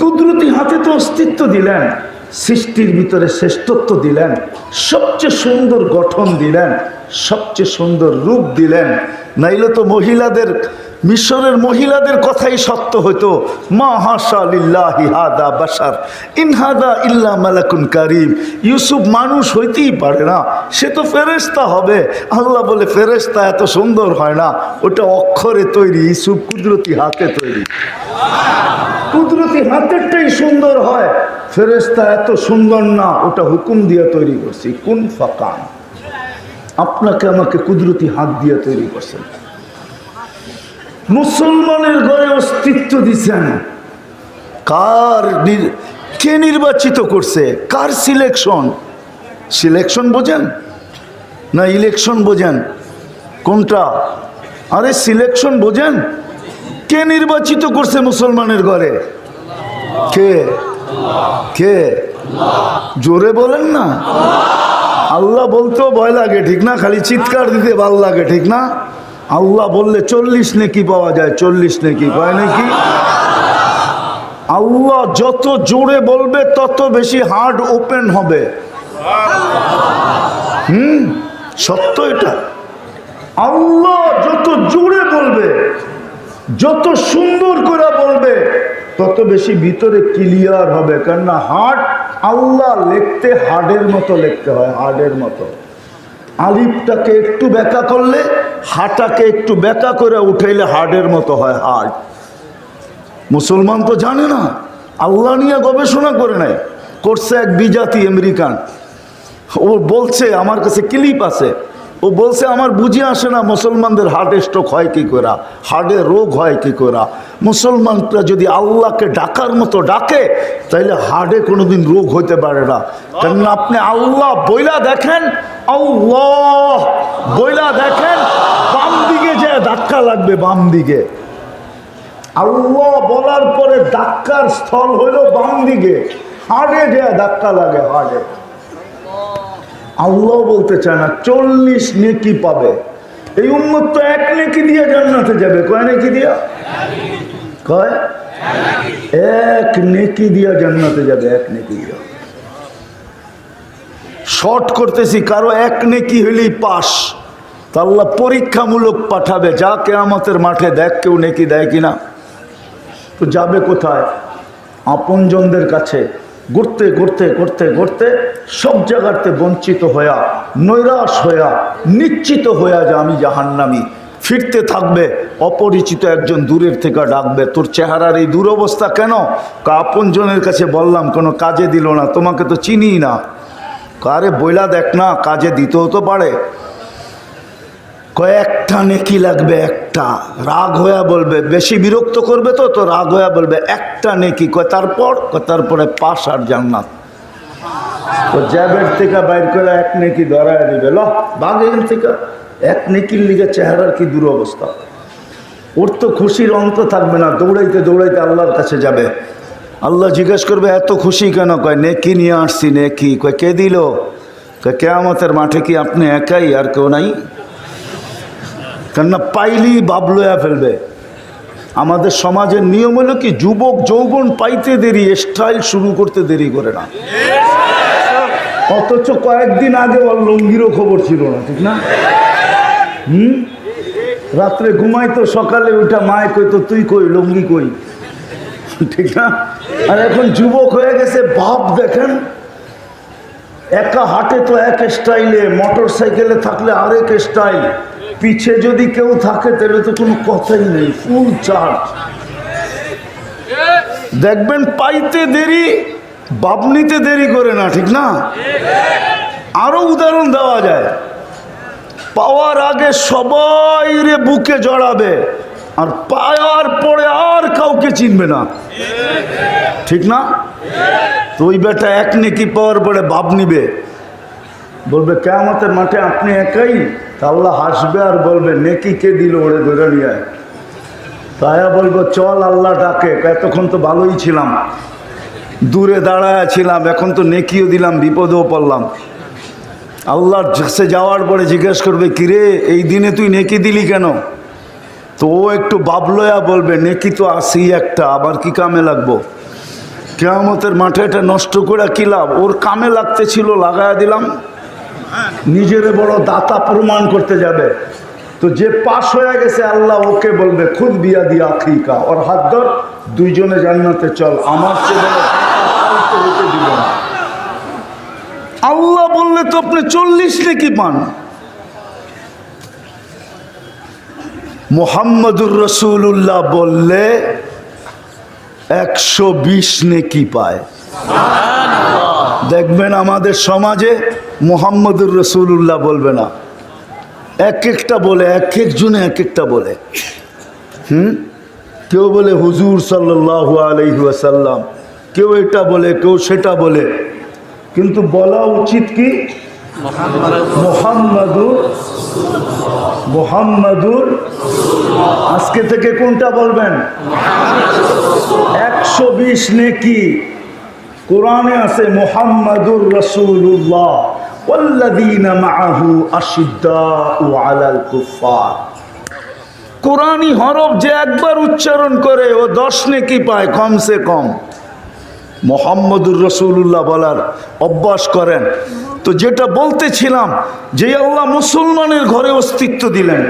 কুদরতি হাতে তো অস্তিত্ব দিলেন, সৃষ্টির ভিতরে শ্রেষ্ঠত্ব দিলেন, সবচেয়ে সুন্দর গঠন দিলেন, সবচেয়ে সুন্দর রূপ দিলেন। নাইলে তো মহিলাদের, মিশরের মহিলাদের কথাই সত্য হতো বাসার ইনহাদা ইল্লা মালাকুন কারিম। ইউসুফ মানুষ হইতেই পারে না, সে তো ফেরেস্তা হবে। আল্লাহ বলে ফেরেস্তা এত সুন্দর হয় না, ওটা অক্ষরে তৈরি, ইউসুফ কুদরতি হাতে তৈরি। কুদরতি হাতেরটাই সুন্দর হয়। ফেরেস্তা এত সুন্দর না, ওটা হুকুম দিয়ে তৈরি করছি। কোন ফাকান। আপনাকে আমাকে কুদরতি হাত দিয়ে তৈরি করছেন মুসলমানের ঘরে অস্তিত্ব দিচ্ছেন কার কে নির্বাচিত করছে? কার সিলেকশন সিলেকশন বোঝেন? না ইলেকশন বোঝেন? কোনটা? আরে সিলেকশন বোঝেন? কে নির্বাচিত করছে মুসলমানের ঘরে? কে? কে? জোরে বলেন না। আল্লাহ বলতেও ভয় লাগে, ঠিক না? খালি চিৎকার দিতে ভালো লাগে, ঠিক না? আল্লাহ বললে চল্লিশ নেকি পাওয়া যায়, চল্লিশ নেকি, কয় নাকি? আল্লাহ যত জোরে বলবে, তত বেশি হার্ড ওপেন হবে। হুম? সত্য এটা। আল্লাহ যত জোরে বলবে যত সুন্দর করে বলবে, তত বেশি ভিতরে ক্লিয়ার হবে। কেননা হার্ট আল্লাহ লিখতে হার্ডের মতো লিখতে হয় হার্ডের মতো। আলিফটাকে একটু ব্যাকা করলে, হাটাকে একটু ব্যাকা করে উঠাইলে হার্ডের মতো হয় হার্ড মুসলমান তো জানে না, আল্লাহ নিয়ে গবেষণা করে নেয়। করছে এক বিজাতি আমেরিকান। ও বলছে, আমার কাছে ক্লিপ আছে। ও বলছে, আমার বুঝে আসে না মুসলমানদের হার্ট স্ট্রোক হয় কি করে, হার্টে রোগ হয় কি করে। মুসলমানরা যদি আল্লাহকে ডাকার মতো ডাকে, তাইলে হার্টে কোনোদিন রোগ হইতে পারে না। কেন আপনি আল্লাহ বইলা দেখেন, আল্লাহ বইলা দেখেন, বাম দিকে যে ধাক্কা লাগবে বাম দিকে। আল্লাহ বলার পরে ধাক্কার স্থল হইল বাম দিকে। হাড়ে যে ধাক্কা লাগে হাড়ে আল্লাহ বলতে চায় না, চল্লিশ নেকি পাবে। এই উন্মত তো এক নেকি দিয়ে জান্নাতে যাবে। কয় নেকি দিয়া? কয়? এক নেকি দিয়া জান্নাতে যাবে, এক নেকি দিয়া। শর্ট করতেছি, কারও এক নেকি হইলেই পাস। আল্লাহ পরীক্ষামূলক পাঠাবে, যা কেয়ামতের মাঠে দেখ কেউ নেকি দেয় কিনা। তো যাবে কোথায়? আপনজনদের কাছে। ঘুরতে ঘুরতে ঘুরতে ঘুরতে সব জায়গাতে বঞ্চিত হইয়া নৈরাশ হইয়া নিশ্চিত হইয়া যে আমি জাহান্নামি। ফিরতে থাকবে, অপরিচিত একজন দূরের থেকে ডাকবে, তোর চেহারার এই দুরবস্থা কেন? আপনজনের কাছে বললাম, কোনো কাজে দিল না, তোমাকে তো চিনিই না। কারে বইলা দেখ না, কাজে দিতেও তো পারে। কয়েকটা নেকি লাগবে, একটা। রাগ হইয়া বলবে, বেশি বিরক্ত করবে তো তো রাগ হইয়া বলবে, একটা নেকি। কয়, তারপর? তারপরে পাশ আর জান্নাত। তো জ্যাবের থেকে বাইর করে এক নেকি ধরায় দিবে। ল, বাঘ এখান থেকে। এক নেকির লিগে চেহারার কি দুরবস্থা? ওর তো খুশির অন্ত থাকবে না, দৌড়াইতে দৌড়াইতে আল্লাহর কাছে যাবে। আল্লাহ জিজ্ঞেস করবে, এত খুশি কেন? কয়, নেকি নিয়ে আসছি, নেকি। কয়, কে দিল? কয়, কেয়ামতের মাঠে কি আপনি একাই আর কেউ নাই? কেননা পাইলেই বাবলয়া ফেলবে। আমাদের সমাজের নিয়ম হলো কি, যুবক, যৌবন পাইতে দেরি স্টাইল শুরু করতে দেরি করে না। অথচ কয়েকদিন আগে ওর লঙ্গিরও খবর ছিল না, ঠিক না? হুম? রাত্রে ঘুমাইতো, সকালে ওইটা মায় কইতো, তুই কই, লঙ্গি কই? ঠিক না? আর এখন যুবক হয়ে গেছে ভাব দেখেন, একা হাটে তো এক স্টাইলে মোটর সাইকেলে থাকলে আরেক স্টাইল পিছে যদি কেউ থাকে, তাহলে তো কোনো কথাই নেই। Full charge. দেখবেন পাইতে দেরি, বাবনিতে দেরি করে না, ঠিক না? আরও উদাহরণ দেওয়া যায়। পাওয়ার আগে সবাই রে বুকে জড়াবে, আর পাওয়ার পরে আর কাউকে চিনবে না। ঠিক না? তো ওই বেটা এক নেকি পাওয়ার পরে ভাব নিবে। বলবে কেমতের মাঠে আপনি একাই? তা আল্লাহ হাসবে আর বলবে, নেকি কে দিল ওরে ধরে নিয়ে। তায়া বলব, চল আল্লাহ ডাকে। এতক্ষণ তো ভালোই ছিলাম। দূরে দাঁড়ায় ছিলাম, এখন তো নেকিও দিলাম, বিপদেও পড়লাম। আল্লাহর সে যাওয়ার পরে জিজ্ঞেস করবে, কিরে, এই দিনে তুই নেকি দিলি কেন? তো ও একটু বাবলয়া বলবে, নেকি তো আসি একটা, আবার কি কামে লাগবো? কেয়ামতের মাঠে এটা নষ্ট করে কি লাভ? ওর কামে লাগতে ছিল লাগায়া দিলাম। নিজের বড় দাতা প্রমাণ করতে যাবে। তো যে পাশ হয়ে গেছে, আল্লাহ ওকে বলবে, খুদ বিয়া দিয়া আখিকা। ওর হাত ধর, দুইজনে জান্নাতে চল। আমার। আল্লাহ বললে তো আপনি চল্লিশ নাকি পান। মোহাম্মদুর রসুল্লাহ বললে, একশো বিশ নেকি পায়। দেখবেন আমাদের সমাজে মোহাম্মদুর রসুল্লাহ বলবে না। এক একটা বলে, এক একজনে এক একটা বলে। হুম? কেউ বলে হুজুর সাল্লাহ আলহিহাসাল্লাম কেউ এটা বলে, কেউ সেটা বলে। কিন্তু বলা উচিত কি? মোহাম্মদুর মোহাম্মদুর। আজকে থেকে কোনটা বলবেন? একশো বিশ নেকি। কোরআনে আছে মোহাম্মদুর রসুল্লাহ কোরআনি হরফ যে একবার উচ্চারণ করে, ও দশ নেকি পায়, কমসে কম। মোহাম্মদুর রসুল্লাহ বলার অভ্যাস করেন। তো যেটা বলতেছিলাম, যে আল্লাহ মুসলমানের ঘরে অস্তিত্ব দিলেন,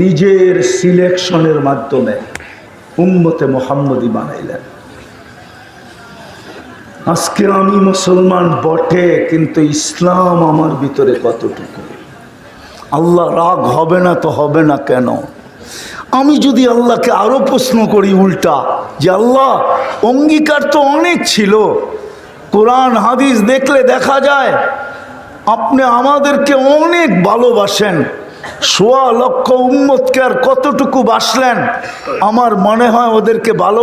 নিজের সিলেকশনের মাধ্যমে উম্মতে মোহাম্মদী বানাইলেন। আজকে আমি মুসলমান বটে, কিন্তু ইসলাম আমার ভিতরে কতটুকু? আল্লাহ রাগ হবে না তো হবে না কেন? আমি যদি আল্লাহকে আরও প্রশ্ন করি উল্টা, যে আল্লাহ, অঙ্গীকার তো অনেক ছিল। কোরআন, হাদিস দেখলে দেখা যায়, আপনি আমাদেরকে অনেক ভালোবাসেন। সোয়া লক্ষ উম্মতকে আর কতটুকু বাসলেন? আমার মনে হয় ওদেরকে ভালো